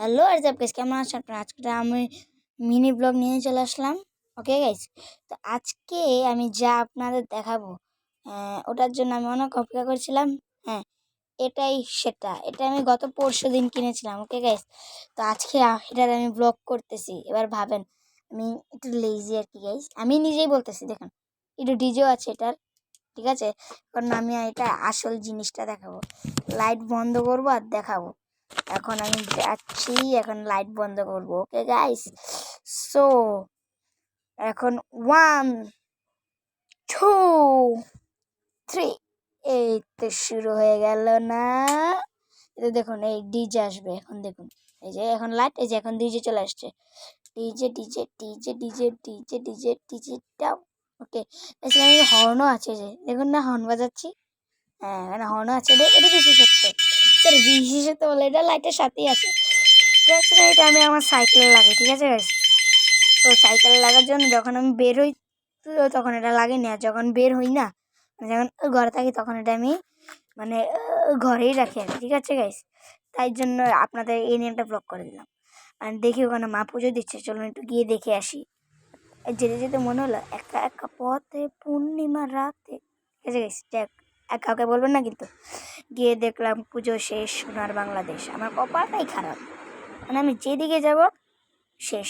Hello আর guys কেমন আছেন আপনারা আজকে আমি মিনি ব্লগ নিয়ে চলে আসলাম। ওকে গাইস তো আজকে আমি যা আপনাদের দেখাবো ওটার জন্য আমি অনেক অপেক্ষা করছিলাম। হ্যাঁ এটাই সেটা। এটা আমি গত পরশু দিন কিনেছিলাম ওকে গাইস তো আজকে এটার আমি ব্লগ করতেছি। এবার ভাবেন, আমি একটু লেজি আর কি গাইস আমি নিজেই বলতেছি, দেখুন, একটু ডিজেও আছে এটার, ঠিক আছে? কারণ আমি এটা আসল জিনিসটা দেখাবো। লাইট বন্ধ করব আর দেখাবো। এখন আমি যাচ্ছি এখন লাইট বন্ধ করব ওকে গাইস সো এখন ওয়ান টু থ্রি এই তো শুরু হয়ে গেল না তো দেখুন এই ডিজে আসবে এখন দেখুন এই যে এখন লাইট এই যে এখন ডিজে চলে আসছে DJ DJ DJ DJ DJ DJ ডিজেটাও okay এছাড়া হর্নও আছে যে দেখুন না হর্ন বাজাচ্ছি হ্যাঁ হর্নও আছে এটা এটা বিশেষত্ব স্যার বিশেষত্ব বলে, এটা লাইটের সাথেই আছে। এটা আমি আমার সাইকেলে লাগাই, ঠিক আছে guys? তো সাইকেলে লাগার জন্য যখন আমি বের হই, তো তখন এটা লাগেনি। আর যখন বের হই না মানে যখন ঘরে থাকি, তখন এটা আমি মানে ঘরেই রাখি আর ঠিক আছে গাইস তাই জন্য আপনাদের এই নিয়ে একটা ব্লগ করে দিলাম। আর দেখি ওখানে মা পুজো দিচ্ছে, চলুন একটু গিয়ে দেখে আসি। যেতে যেতে মনে হলো, একা একা পথে পূর্ণিমা রাতে, ঠিক আছে গাইস কাউকে বলবেন না কিন্তু। গিয়ে দেখলাম পুজো শেষ সোনার বাংলাদেশ। আমার কপালটাই খারাপ। মানে আমি যেদিকে যাব শেষ।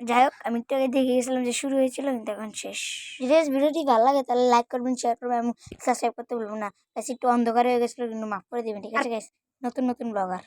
যাই হোক আমি তো আগে দেখে গেছিলাম যে শুরু হয়েছিল কিন্তু এখন শেষ। যদি ভিডিওটি ভালো লাগে তাহলে লাইক করবেন শেয়ার করবেন এবং সাবস্ক্রাইব করতে বলব না। একটু অন্ধকার হয়ে গেছিল কিন্তু মাফ করে দেবেন। ঠিক আছে গাইস নতুন নতুন ব্লগার